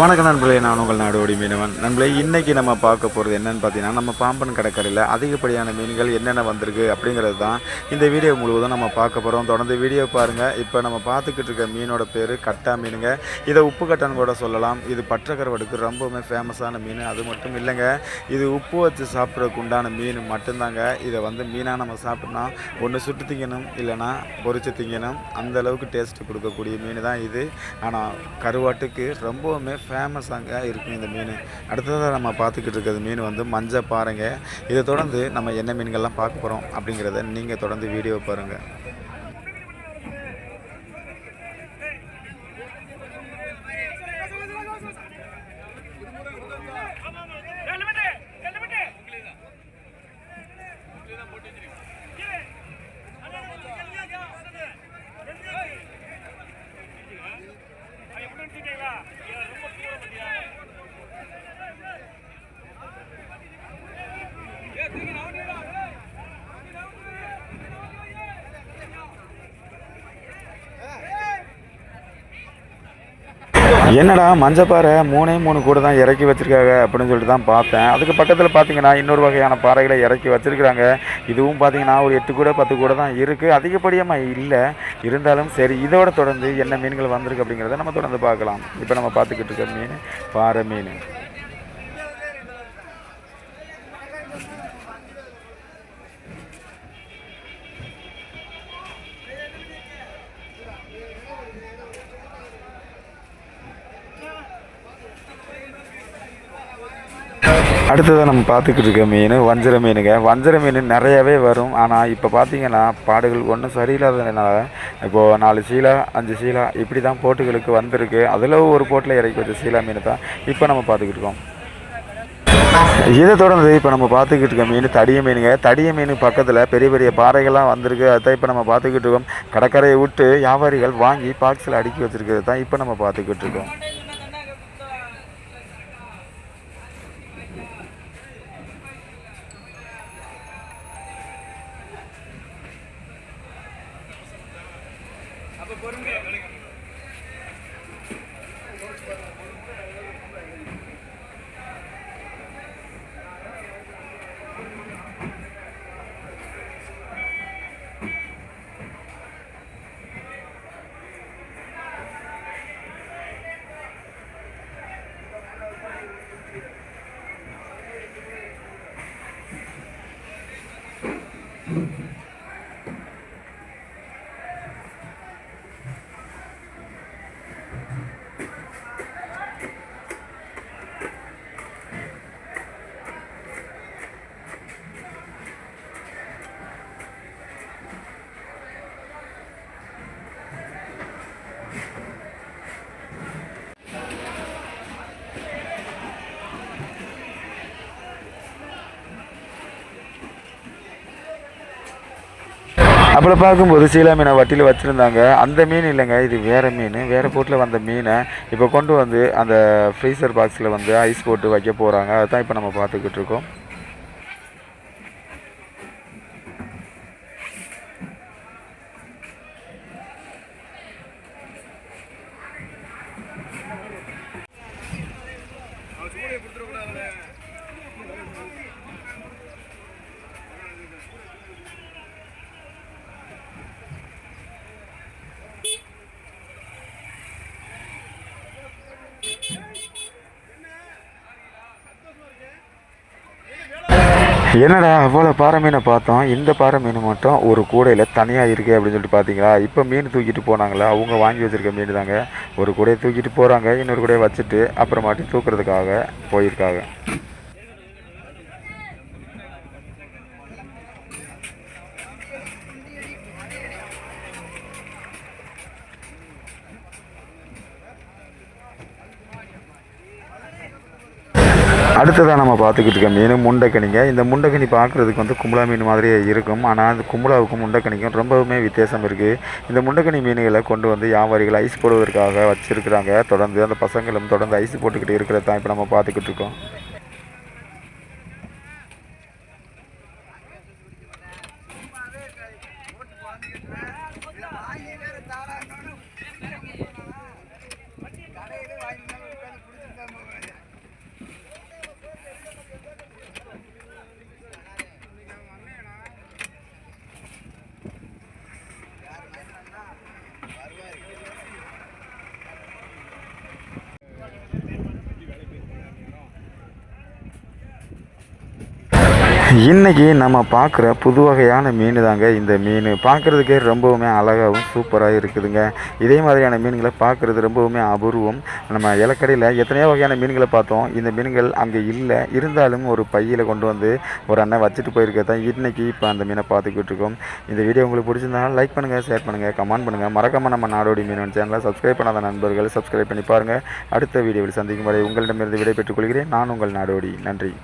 வணக்கம் நண்பர்களே நான் உங்கள் நாடோடி மீனவன். நண்பர்களே இன்றைக்கி நம்ம பார்க்க போகிறது என்னென்னு பார்த்தீங்கன்னா நம்ம பாம்பன் கடற்கரையில் அதிகப்படியான மீன்கள் என்னென்ன வந்திருக்கு அப்படிங்கிறது தான் இந்த வீடியோ முழுவதும் நம்ம பார்க்க போகிறோம் தொடர்ந்து வீடியோ பாருங்கள் இப்போ நம்ம பார்த்துக்கிட்டு இருக்க மீனோட பேர் கட்டா மீனுங்க. இதை உப்பு கட்டான்னு கூட சொல்லலாம். இது பற்றக்கருவடுக்கு ரொம்பவுமே ஃபேமஸான மீன். அது மட்டும் இல்லைங்க இது உப்பு வச்சு சாப்பிட்றதுக்கு உண்டான மீன் மட்டும்தாங்க. இதை வந்து மீனாக நம்ம சாப்பிட்னா ஒன்று சுட்டு திங்கணும் இல்லைன்னா பொறிச்சு திங்கணும். அந்த அளவுக்கு கொடுக்கக்கூடிய மீன் தான் இது. ஆனால் கருவாட்டுக்கு ரொம்பவுமே ஃபேமஸாங்க இருக்கும் இந்த மீன். அடுத்ததாக நம்ம பார்த்துக்கிட்டு இருக்கிறது மீன் வந்து மஞ்சள் பாறைங்க. இதை தொடர்ந்து நம்ம என்ன மீன்கள்லாம் பார்க்க போகிறோம் அப்படிங்கிறத நீங்கள் தொடர்ந்து வீடியோ பாருங்கள் என்னடா மஞ்சப்பாறை மூணே மூணு கூட தான் இறக்கி வச்சிருக்காங்க அப்படின்னு சொல்லிட்டு தான் பார்த்தேன். அதுக்கு பக்கத்தில் பார்த்தீங்கன்னா இன்னொரு வகையான பாறைகளை இறக்கி வச்சிருக்கிறாங்க. இதுவும் பார்த்தீங்கன்னா ஒரு எட்டு கூட பத்து கூட தான் இருக்குது அதிகப்படியமாக இல்லை. இருந்தாலும் சரி இதோட தொடர்ந்து என்ன மீன்கள் வந்திருக்கு அப்படிங்கிறத நம்ம தொடர்ந்து பார்க்கலாம். இப்போ நம்ம பார்த்துக்கிட்டு இருக்க மீன் பாறை மீன். அடுத்ததாக நம்ம பார்த்துக்கிட்டு இருக்க மீன் வஞ்சர மீனுங்க. வஞ்சர மீன் நிறையவே வரும். ஆனால் இப்போ பார்த்தீங்கன்னா பாடுகள் ஒன்றும் சரியில்லாததுனால இப்போது நாலு சீலா அஞ்சு சீலா இப்படி தான் போட்டுகளுக்கு வந்திருக்கு. அதில் ஒரு போட்டில் இறக்கி வச்ச சீலா மீன் தான் இப்போ நம்ம பார்த்துக்கிட்டு இருக்கோம். இதை தொடர்ந்து இப்போ நம்ம பார்த்துக்கிட்டு இருக்க மீன் தடிய மீனுங்க. தடிய மீன் பக்கத்தில் பெரிய பெரிய பாறைகள்லாம் வந்திருக்கு. அதுதான் இப்போ நம்ம பார்த்துக்கிட்டு இருக்கோம். கடற்கரையை விட்டு வியாபாரிகள் வாங்கி பாக்ஸில் அடுக்கி வச்சிருக்கிறது தான் இப்போ நம்ம பார்த்துக்கிட்டு இருக்கோம். அப்போ பொறுமையாக அப்படி பார்க்கும்போது சீலா மீனை வட்டியில் வச்சுருந்தாங்க. அந்த மீன் இல்லைங்க இது வேறு மீன். வேறு போட்டில் வந்த மீனை இப்போ கொண்டு வந்து அந்த ஃப்ரீசர் பாக்ஸில் வந்து ஐஸ் போட்டு வைக்க போகிறாங்க அதுதான் இப்போ நம்ம பார்த்துக்கிட்டு இருக்கோம். என்னடா அவ்வளோ பாறை மீனை பார்த்தோம். இந்த பாறை மீன் மட்டும் ஒரு கூடையில் தனியாக இருக்குது அப்படின்னு சொல்லிட்டு பார்த்தீங்களா இப்போ மீன் தூக்கிட்டு போனாங்களா? அவங்க வாங்கி வச்சுருக்க மீன் தாங்க. ஒரு கூடையை தூக்கிட்டு போகிறாங்க இன்னொரு கூடையை வச்சுட்டு அப்புறமாட்டி தூக்குறதுக்காக போயிருக்காங்க. அடுத்ததாக நம்ம பார்த்துக்கிட்டு இருக்க மீன் முண்டைக்கனிங்க. இந்த முண்டைக்கனி பார்க்குறதுக்கு வந்து கும்பலா மீன் மாதிரியே இருக்கும். ஆனால் அந்த கும்பலாவுக்கும் முண்டைக்கனிக்கும் ரொம்பவுமே வித்தியாசம் இருக்குது இந்த முண்டைக்கனி மீன்களை கொண்டு வந்து வியாபாரிகள் ஐஸ் போடுவதற்காக வச்சுருக்கிறாங்க. தொடர்ந்து அந்த பசங்களும் தொடர்ந்து ஐஸ் போட்டுக்கிட்டு இருக்கிறது தான் இப்போ நம்ம பார்த்துக்கிட்டு இருக்கோம். இன்றைக்கி நம்ம பார்க்குற புது வகையான மீன் தாங்க இந்த மீன் பார்க்குறதுக்கே ரொம்பவுமே அழகாகவும் சூப்பராக இருக்குதுங்க. இதே மாதிரியான மீன்களை பார்க்குறது ரொம்பவுமே அபூர்வம். நம்ம இலக்கடையில் எத்தனையோ வகையான மீன்களை பார்த்தோம். இந்த மீன்கள் அங்கே இல்லை. இருந்தாலும் ஒரு பையில் கொண்டு வந்து ஒரு அண்ணன் வச்சுட்டு போயிருக்க தான் இன்றைக்கி இப்போ அந்த மீனை பார்த்துக்கிட்டு இருக்கோம். இந்த வீடியோ உங்களுக்கு பிடிச்சிருந்தாலும் லைக் பண்ணுங்கள் ஷேர் பண்ணுங்கள் கமெண்ட் பண்ணுங்கள் மறக்காமல் நம்ம நாடோடி மீன் சேனலை சப்ஸ்கிரைப் பண்ணாத நண்பர்கள் சப்ஸ்கிரைப் பண்ணி பாருங்கள் அடுத்த வீடியோவில் சந்திக்கும் வரை உங்களிடமிருந்து விடைபெற்றுக் கொள்கிறேன். நான் உங்கள் நாடோடி. நன்றி.